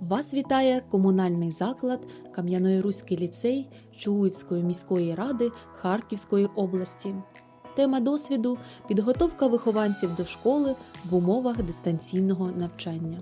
Вас вітає комунальний заклад Кам'яноїруський ліцей Чугуївської міської ради Харківської області. Тема досвіду підготовка вихованців до школи в умовах дистанційного навчання.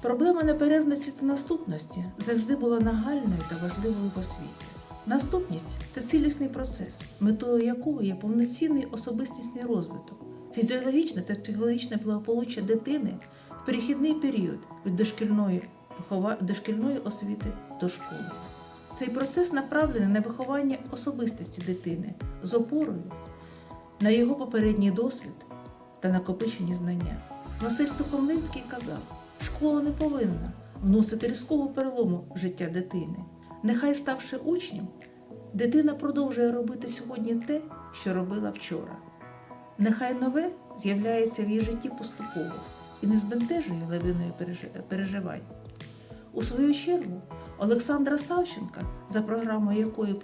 Проблема неперервності та наступності завжди була нагальною та важливою в освіті. Наступність це цілісний процес, метою якого є повноцінний особистісний розвиток, фізіологічне та психологічне благополуччя дитини перехідний період від дошкільної, дошкільної освіти до школи. Цей процес направлений на виховання особистості дитини з опорою на його попередній досвід та накопичені знання. Василь Сухомлинський казав, школа не повинна вносити різкого перелому в життя дитини. Нехай, ставши учнем, дитина продовжує робити сьогодні те, що робила вчора. Нехай нове з'являється в її житті поступово і не збентежує лавиною переживань. У свою чергу Олександра Савченка, за програмою якої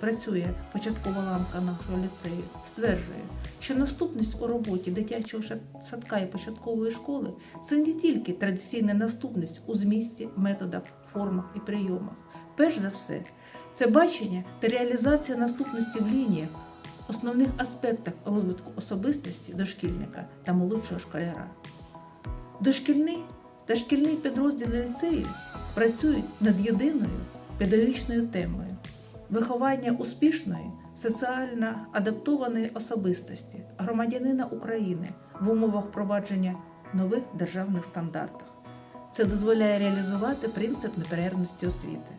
працює початкова ланка нашого ліцею, стверджує, що наступність у роботі дитячого садка і початкової школи це не тільки традиційна наступність у змісті, методах, формах і прийомах. Перш за все, це бачення та реалізація наступності в лініях, основних аспектах розвитку особистості дошкільника та молодшого школяра. Дошкільний та шкільний підрозділи ліцею працюють над єдиною педагогічною темою виховання успішної, соціально адаптованої особистості громадянина України в умовах впровадження нових державних стандартів. Це дозволяє реалізувати принцип неперервності освіти.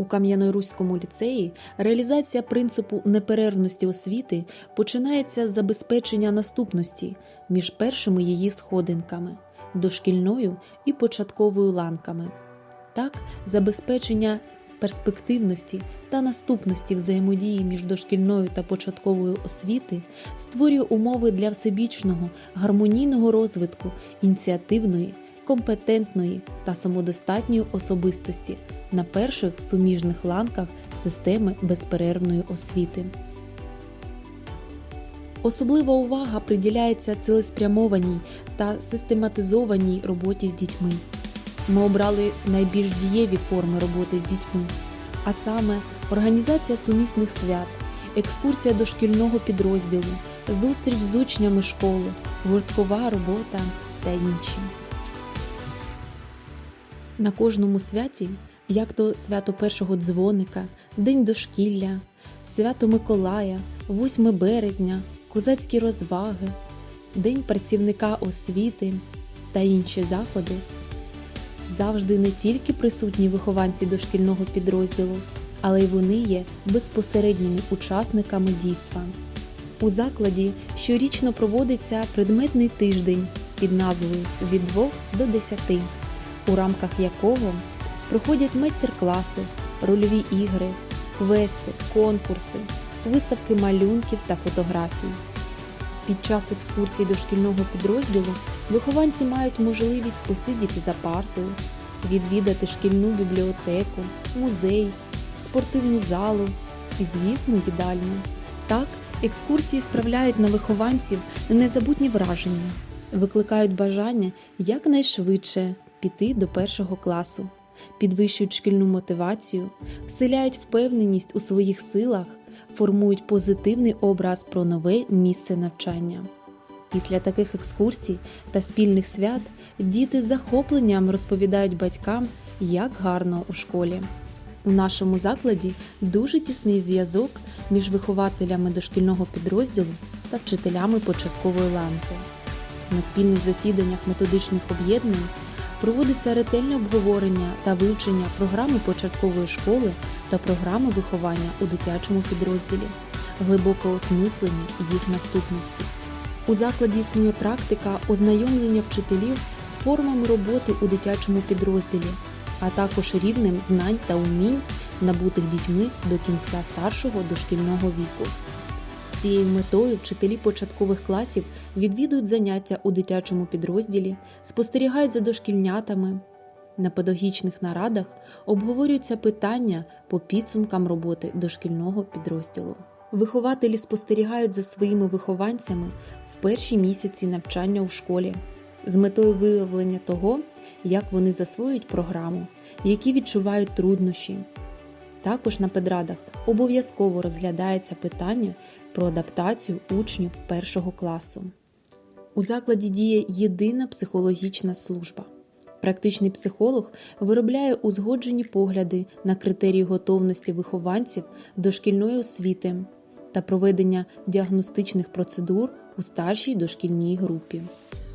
У Кам'яноруському ліцеї реалізація принципу неперервності освіти починається з забезпечення наступності між першими її сходинками дошкільною і початковою ланками. Так, забезпечення перспективності та наступності взаємодії між дошкільною та початковою освіти створює умови для всебічного гармонійного розвитку ініціативної, компетентної та самодостатньої особистості на перших суміжних ланках системи безперервної освіти. Особлива увага приділяється цілеспрямованій та систематизованій роботі з дітьми. Ми обрали найбільш дієві форми роботи з дітьми, а саме організація сумісних свят, екскурсія до шкільного підрозділу, зустріч з учнями школи, гурткова робота та інші. На кожному святі, як то свято першого дзвоника, День дошкілля, свято Миколая, 8 березня, козацькі розваги, День працівника освіти та інші заходи, завжди не тільки присутні вихованці дошкільного підрозділу, але й вони є безпосередніми учасниками дійства. У закладі щорічно проводиться предметний тиждень під назвою Від 2 до 10 у рамках якого проходять майстер-класи, рольові ігри, квести, конкурси, виставки малюнків та фотографій. Під час екскурсій до шкільного підрозділу вихованці мають можливість посидіти за партою, відвідати шкільну бібліотеку, музей, спортивну залу і, звісно, їдальню. Так, екскурсії справляють на вихованців незабутні враження, викликають бажання якнайшвидше піти до першого класу, підвищують шкільну мотивацію, вселяють впевненість у своїх силах, формують позитивний образ про нове місце навчання. Після таких екскурсій та спільних свят діти з захопленням розповідають батькам, як гарно у школі. У нашому закладі дуже тісний зв'язок між вихователями дошкільного підрозділу та вчителями початкової ланки. На спільних засіданнях методичних об'єднань проводиться ретельне обговорення та вивчення програми початкової школи та програми виховання у дитячому підрозділі, глибоке осмислення їх наступності. У закладі існує практика ознайомлення вчителів з формами роботи у дитячому підрозділі, а також рівнем знань та умінь, набутих дітьми до кінця старшого дошкільного віку. З цією метою вчителі початкових класів відвідують заняття у дитячому підрозділі, спостерігають за дошкільнятами. На педагогічних нарадах обговорюються питання по підсумкам роботи дошкільного підрозділу. Вихователі спостерігають за своїми вихованцями в перші місяці навчання у школі, з метою виявлення того, як вони засвоюють програму, які відчувають труднощі. Також на педрадах обов'язково розглядається питання про адаптацію учнів першого класу. У закладі діє єдина психологічна служба. Практичний психолог виробляє узгоджені погляди на критерії готовності вихованців до шкільної освіти та проведення діагностичних процедур у старшій дошкільній групі.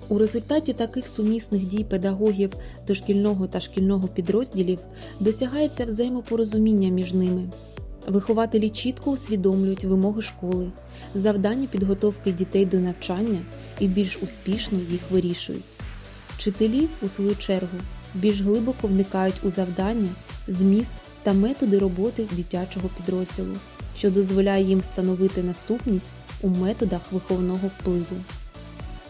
У результаті таких сумісних дій педагогів дошкільного та шкільного підрозділів досягається взаємопорозуміння між ними. Вихователі чітко усвідомлюють вимоги школи, завдання підготовки дітей до навчання і більш успішно їх вирішують. Вчителі, у свою чергу, більш глибоко вникають у завдання, зміст та методи роботи дитячого підрозділу, що дозволяє їм встановити наступність у методах виховного впливу.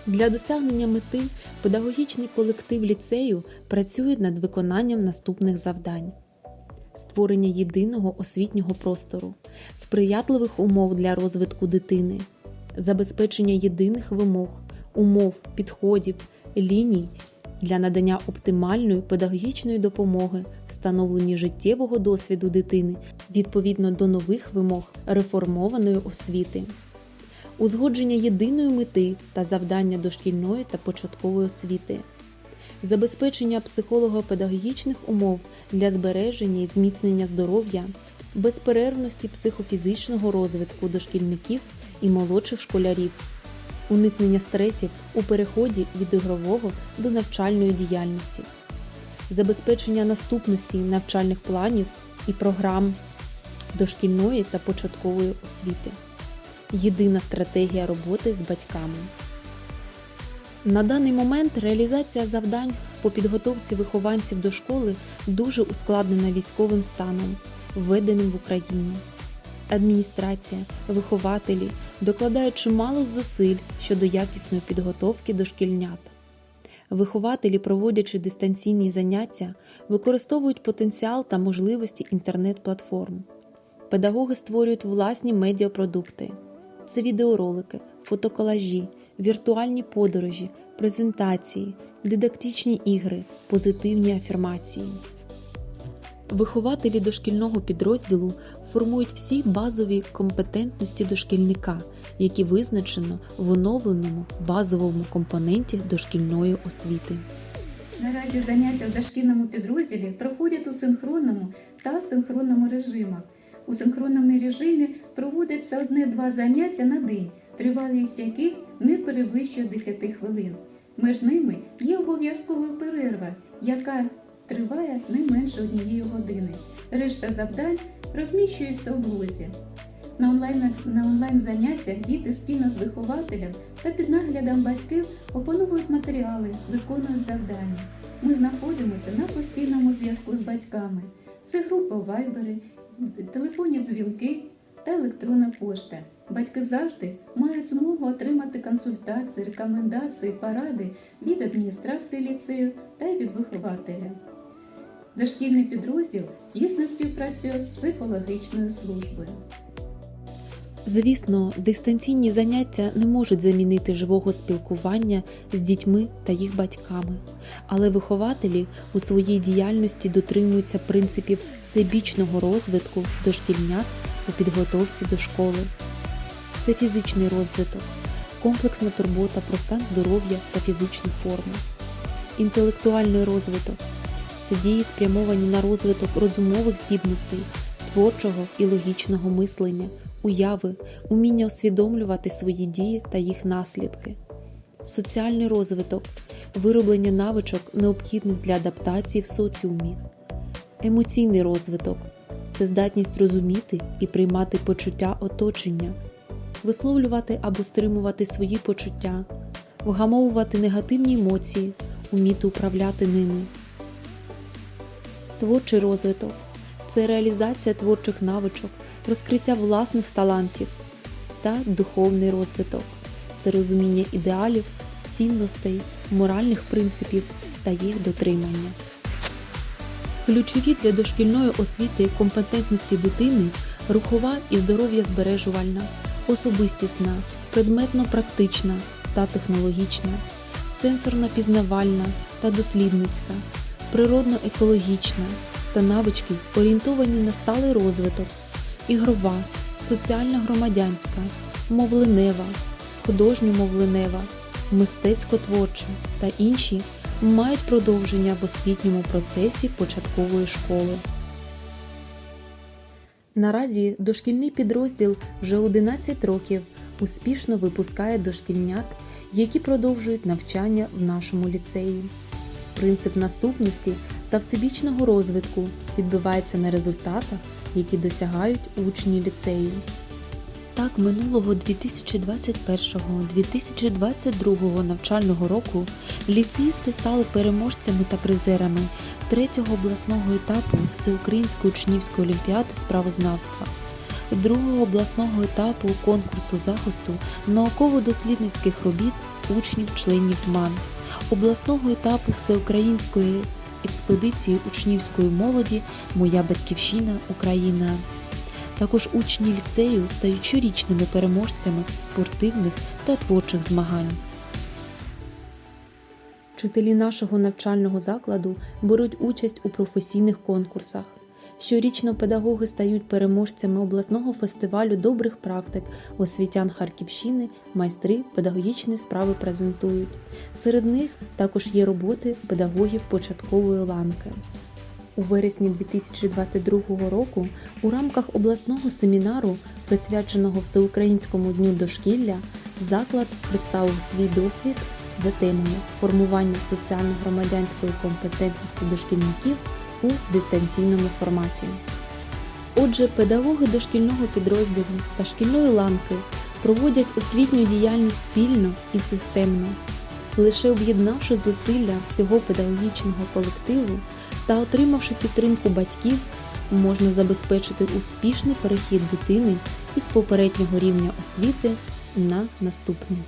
Для досягнення мети педагогічний колектив ліцею працює над виконанням наступних завдань: створення єдиного освітнього простору, сприятливих умов для розвитку дитини, забезпечення єдиних вимог, умов, підходів, ліній для надання оптимальної педагогічної допомоги, встановленні життєвого досвіду дитини відповідно до нових вимог реформованої освіти узгодження єдиної мети та завдання дошкільної та початкової освіти, забезпечення психолого-педагогічних умов для збереження і зміцнення здоров'я, безперервності психофізичного розвитку дошкільників і молодших школярів, уникнення стресів у переході від ігрового до навчальної діяльності, забезпечення наступності навчальних планів і програм дошкільної та початкової освіти єдина стратегія роботи з батьками. На даний момент реалізація завдань по підготовці вихованців до школи дуже ускладнена військовим станом, введеним в Україні. Адміністрація, вихователі докладають чимало зусиль щодо якісної підготовки дошкільнят. Вихователі, проводячи дистанційні заняття, використовують потенціал та можливості інтернет-платформ. Педагоги створюють власні медіапродукти. Це відеоролики, фотоколажі, віртуальні подорожі, презентації, дидактичні ігри, позитивні афірмації. Вихователі дошкільного підрозділу формують всі базові компетентності дошкільника, які визначено в оновленому базовому компоненті дошкільної освіти. Наразі заняття в дошкільному підрозділі проходять у синхронному та синхронному режимах. У синхронному режимі проводиться одне-два заняття на день, тривалість яких не перевищує 10 хвилин. Між ними є обов'язкова перерва, яка триває не менше однієї години. Решта завдань розміщується у блозі. На онлайн, на онлайн заняттях діти спільно з вихователем та під наглядом батьків опановують матеріали, виконують завдання. Ми знаходимося на постійному зв'язку з батьками. Це група вайбери, телефонні дзвінки та електронна пошта. Батьки завжди мають змогу отримати консультації, рекомендації, поради від адміністрації ліцею та від вихователя. Дошкільний підрозділ тісно співпрацює з психологічною службою. Звісно, дистанційні заняття не можуть замінити живого спілкування з дітьми та їх батьками, але вихователі у своїй діяльності дотримуються принципів всебічного розвитку дошкільнят у підготовці до школи. Це фізичний розвиток, комплексна турбота про стан здоров'я та фізичну форму, інтелектуальний розвиток це дії спрямовані на розвиток розумових здібностей, творчого і логічного мислення уяви, уміння усвідомлювати свої дії та їх наслідки, соціальний розвиток, вироблення навичок, необхідних для адаптації в соціумі, емоційний розвиток це здатність розуміти і приймати почуття оточення, висловлювати або стримувати свої почуття, вгамовувати негативні емоції, уміти управляти ними. Творчий розвиток це реалізація творчих навичок, розкриття власних талантів та духовний розвиток це розуміння ідеалів, цінностей, моральних принципів та їх дотримання. Ключові для дошкільної освіти компетентності дитини рухова і здоров'я збережувальна, особистісна, предметно-практична та технологічна, сенсорно-пізнавальна та дослідницька, природно-екологічна та навички, орієнтовані на сталий розвиток, ігрова, соціально-громадянська, мовленева, художньо-мовленева, мистецько-творча та інші мають продовження в освітньому процесі початкової школи. Наразі дошкільний підрозділ вже 11 років успішно випускає дошкільнят, які продовжують навчання в нашому ліцеї. Принцип наступності та всебічного розвитку відбивається на результатах, які досягають учні ліцею. Так, минулого 2021-2022 навчального року ліцеїсти стали переможцями та призерами третього обласного етапу Всеукраїнської учнівської олімпіади з правознавства, другого обласного етапу конкурсу захисту науково-дослідницьких робіт учнів-членів МАН, обласного етапу Всеукраїнської експедиції учнівської молоді Моя батьківщина Україна. Також учні ліцею стають щорічними переможцями спортивних та творчих змагань. Вчителі нашого навчального закладу беруть участь у професійних конкурсах. Щорічно педагоги стають переможцями обласного фестивалю добрих практик освітян Харківщини, майстри педагогічної справи презентують. Серед них також є роботи педагогів початкової ланки. У вересні 2022 року у рамках обласного семінару, присвяченого Всеукраїнському дню дошкілля, заклад представив свій досвід за темою формування соціально-громадянської компетентності дошкільників у дистанційному форматі. Отже, педагоги дошкільного підрозділу та шкільної ланки проводять освітню діяльність спільно і системно. Лише об'єднавши зусилля всього педагогічного колективу та отримавши підтримку батьків, можна забезпечити успішний перехід дитини із попереднього рівня освіти на наступний.